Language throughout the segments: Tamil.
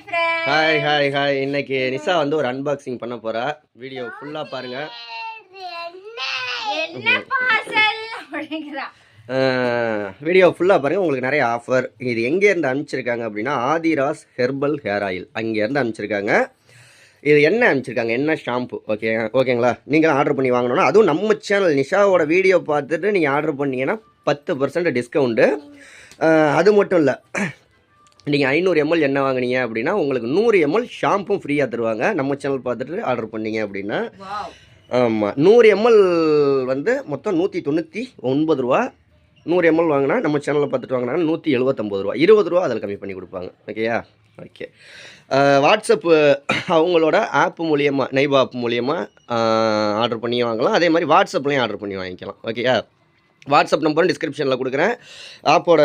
ஹாய் ஹாய் ஹாய் இன்னைக்கு நிஷா வந்து ஒரு அன்பாக்சிங் பண்ண போறா. வீடியோ ஃபுல்லா பாருங்க. வீடியோ ஃபுல்லாக பாருங்கள் உங்களுக்கு நிறைய ஆஃபர் இது எங்கேருந்து அனுப்பிச்சிருக்காங்க அப்படின்னா ஆதிராஸ் ஹெர்பல் ஹேர் ஆயில் அங்கேருந்து அனுப்பிச்சிருக்காங்க. இது என்ன அனுப்பிச்சிருக்காங்க? என்ன ஷாம்பு ஓகே ஓகேங்களா நீங்கள் ஆர்டர் பண்ணி வாங்கணும்னா அதுவும் நம்ம சேனல் நிஷாவோட வீடியோ பார்த்துட்டு நீங்கள் ஆர்டர் பண்ணீங்கன்னா பத்து பர்சன்ட் டிஸ்கவுண்ட்டு அது மட்டும் இல்லை. நீங்கள் ஐநூறு எம்எல் என்ன வாங்குனீங்க அப்படின்னா உங்களுக்கு நூறு எம்எல் ஷாம்பும் ஃப்ரீயாக தருவாங்க. நம்ம சேனல் பார்த்துட்டு ஆர்டர் பண்ணீங்க அப்படின்னா. ஆமாம் நூறு எம்எல் வந்து மொத்தம் நூற்றி தொண்ணூற்றி ஒன்பது ரூபா. நூறு எம்எல் வாங்கினா நம்ம சேனலில் பார்த்துட்டு வாங்கினா நூற்றி எழுபத்தொம்பது ரூபா. இருபது ரூபா அதில் கம்மி பண்ணி கொடுப்பாங்க. ஓகேயா ஓகே வாட்ஸ்அப்பு அவங்களோட ஆப் மூலியமாக நைபா ஆப் மூலியமாக ஆர்டர் பண்ணி வாங்கலாம். அதே மாதிரி வாட்ஸ்அப்லேயும் ஆர்டர் பண்ணி வாங்கிக்கலாம். ஓகேயா வாட்ஸ்அப் நம்பரும் டிஸ்கிரிப்ஷனில் கொடுக்குறேன். ஆப்போட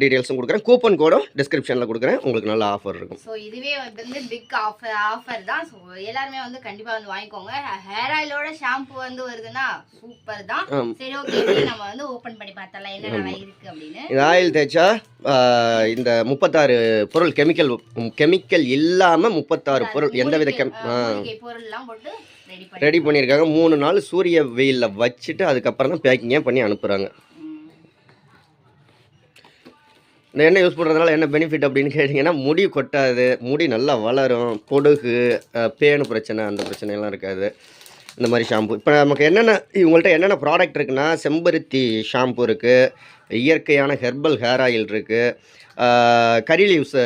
டீட்டெயில்ஸும் கொடுக்குறேன். கூப்பன் கோடும் டிஸ்கிரிப்ஷனில் கொடுக்குறேன். உங்களுக்கு நல்ல ஆஃபர் இருக்கும். ஸோ இதுவே வந்து பிக் ஆஃபர் ஆஃபர் தான். ஸோ எல்லாருமே வந்து கண்டிப்பா வந்து வாங்கிக்கோங்க. ஹேர் ஆயிலோட ஷாம்பு வந்து வருதுன்னா சூப்பர் தான். சரி ஓகே நம்ம வந்து ஓபன் பண்ணி பார்த்தலாம் என்ன இருக்கு அப்படின்னு. இந்த ஆயில் தேய்ச்சா இந்த முப்பத்தாறு பொருள் கெமிக்கல் கெமிக்கல் இல்லாமல் முப்பத்தாறு பொருள் எந்தவித கெம் மூலிகை, அஹ், மூலிகை பொருள் எல்லாம் போட்டு ரெடி பண்ணியிருக்காங்க. மூணு நாள் சூரிய வெயிலில் வச்சுட்டு அதுக்கப்புறம் தான் பேக்கிங்கே பண்ணி அனுப்புகிறாங்க இந்த எண்ணெய் யூஸ் பண்ணுறதுனால என்ன பெனிஃபிட் அப்படின்னு கேட்டிங்கன்னா முடி கொட்டாது முடி நல்லா வளரும் பொடுகு பேனு பிரச்சனை அந்த பிரச்சனையெல்லாம் இருக்காது. இந்த மாதிரி ஷாம்பு இப்போ நமக்கு என்னென்ன இவங்கள்ட்ட என்னென்ன ப்ராடக்ட் இருக்குன்னா செம்பருத்தி ஷாம்பு இருக்குது இயற்கையான ஹெர்பல் ஹேர் ஆயில் இருக்குது கரி லீவ்ஸ்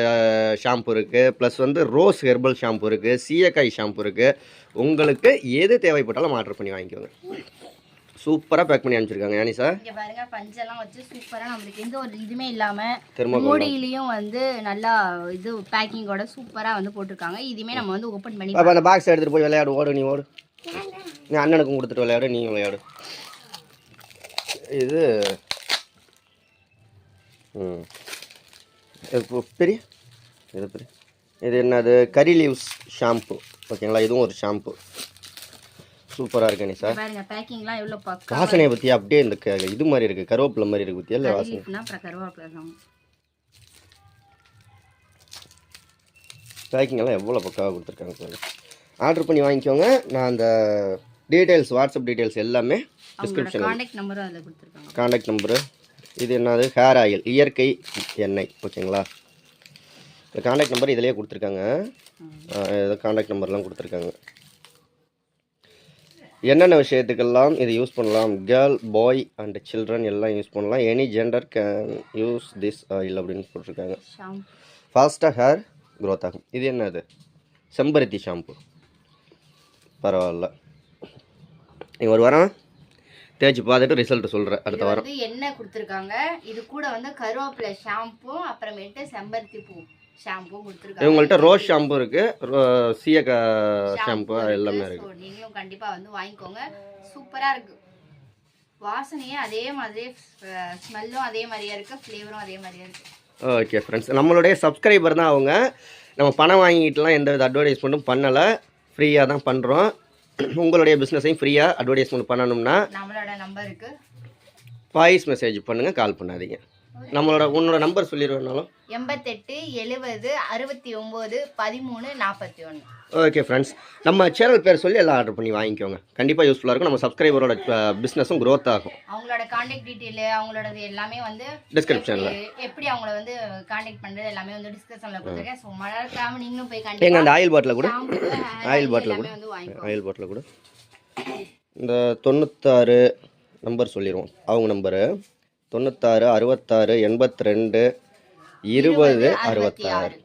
ஷாம்பு இருக்குது ப்ளஸ் வந்து ரோஸ் ஹெர்பல் ஷாம்பு இருக்குது சீயக்காய் ஷாம்பு இருக்குது உங்களுக்கு எது தேவைப்பட்டாலும் ஆர்டர் பண்ணி வாங்கிக்கோங்க. சூப்பராக பேக் பண்ணி அனுப்பிச்சிருக்காங்க. யானி சார் இங்க பாருங்க பஞ்செல்லாம் வச்சு நம்மளுக்கு எந்த ஒரு இதுமே இல்லாம திரும்ப மூடியிலையும் வந்து நல்லா இது பேக்கிங்கோட சூப்பரா வந்து போட்டிருக்காங்க. இதுமே நம்ம வந்து ஓபன் பண்ணி அப்போ அந்த பாக்ஸ் எடுத்துகிட்டு போய் விளையாடு ஓடு நீ ஓடு. நீ அண்ணனுக்கும் கொடுத்துட்டு விளையாடு நீ விளையாடு. இது ம். பெரிய? இது பெரிய. இது என்னது? கரி லீவ்ஸ் ஷாம்பு ஓகேங்களா? இதுவும் ஒரு ஷாம்பு சூப்பராக இருக்கு நீ சார் பாருங்க பேக்கிங்லாம் எவ்வளவு பக்கா வாசனையை பற்றி அப்படியே இந்த இது மாதிரி இருக்குது கருவேப்பிலை மாதிரி இருக்குது பற்றியா இல்லை வாசனை? கருவேப்பிலை தான். பேக்கிங் எல்லாம் எவ்வளோ பக்காவாக கொடுத்துருக்காங்க பாருங்க. ஆர்டர் பண்ணி வாங்கிக்கோங்க. நான் அந்த டீட்டெயில்ஸ் வாட்ஸ்அப் டீட்டெயில்ஸ் எல்லாமே அவங்களோட டிஸ்கிரிப்ஷனில் காண்டாக்ட் நம்பரு இது என்னது? ஹேர் ஆயில் இயற்கை எண்ணெய். ஓகேங்களா இந்த காண்டாக்ட் நம்பர் இதிலேயே கொடுத்துருக்காங்க. காண்டாக்ட் நம்பர்லாம் கொடுத்துருக்காங்க. என்னென்ன விஷயத்துக்கெல்லாம் இது யூஸ் பண்ணலாம்? கேர்ள் பாய் அண்ட் சில்ட்ரன் எல்லாம் யூஸ் பண்ணலாம். Any gender can use this oil அப்படின்னு போட்டிருக்காங்க ஃபாஸ்ட்டாக ஹேர் க்ரோத் ஆகும். இது என்னது? செம்பருத்தி ஷாம்பு பரவாயில்ல. நீ ஒரு வாரம் தேய்ச்சி பார்த்துட்டு ரிசல்ட் சொல்கிறேன் அடுத்த வாரம். எண்ணெய் கொடுத்துருக்காங்க? இது கூட வந்து கருவேப்பிலை ஷாம்பும் அப்புறமேட்டு செம்பருத்தி பூ ஷாம்பும் கொடுத்துருக்காங்க. இவங்கள்ட்ட ரோஸ் ஷாம்பு இருக்குது சீயக்கா ஷாம்பு எல்லாமே இருக்கு. இருக்குது நீங்களும் கண்டிப்பா வந்து வாங்கிக்கோங்க. சூப்பரா இருக்கு. வாசனையே அதே மாதிரி ஸ்மெல்லும் அதே மாதிரியா இருக்கு. ஃப்ளேவரும் அதே மாதிரியா இருக்கு. ஓகே ஃப்ரெண்ட்ஸ் நம்மளுடைய சப்ஸ்கிரைபர் தான் அவங்க. நம்ம பணம் வாங்கிட்டுலாம் எந்த வித அட்வர்டைஸ்மெண்ட்டும் பண்ணலை. ஃப்ரீயாக தான் பண்ணுறோம் உங்களுடைய பிஸ்னஸையும் ஃப்ரீயாக அட்வர்டைஸ்மெண்ட் பண்ணணும்னா நம்மளோட நம்பருக்கு வாய்ஸ் மெசேஜ் பண்ணுங்கள் கால் பண்ணாதீங்க. நம்மளோட உன்னோட நம்பர் சொல்லிடுவேனாலும் எண்பத்தெட்டு எழுபது அறுபத்தி ஒம்பது பதிமூணு நாற்பத்தி ஒன்று ஓகே ஃப்ரெண்ட்ஸ் நம்ம சேனல் பேர் சொல்லி எல்லாம் ஆர்டர் பண்ணி வாங்கிக்கோங்க. கண்டிப்பாக யூஸ்ஃபுல்லாக இருக்கும். நம்ம சப்ஸ்கிரைபரோட பிஸ்னஸும் க்ரோத் ஆகும். அவங்களோட காண்டாக்ட் டீட்டெயில் அவங்களோட எல்லாமே வந்து டிஸ்கிரிப்ஷனில் எப்படி- அவங்கள வந்து காண்டாக்ட் பண்றது எல்லாமே வந்து டிஸ்கஷன்ல கொடுத்துருக்கேன். ஸோ மறக்காம நீங்களும் போய் எங்க கண்டிப்பா அந்த ஆயில் பாட்டில் கூட. ஆயில் பாட்டில் கூட. ஆயில் பாட்டில் கூட. இந்த தொண்ணூத்தாறு நம்பர் சொல்லிடுவோம் அவங்க நம்பரு தொண்ணூத்தாறு அறுபத்தாறு எண்பத்தி ரெண்டு இருபது அறுபத்தாறு.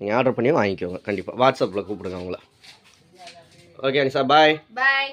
நீங்கள் ஆர்டர் பண்ணி வாங்கிக்கோங்க. கண்டிப்பாக வாட்ஸ்அப்பில் கூப்பிடுங்க அவங்கள. ஓகே அனிஷா பாய் பாய்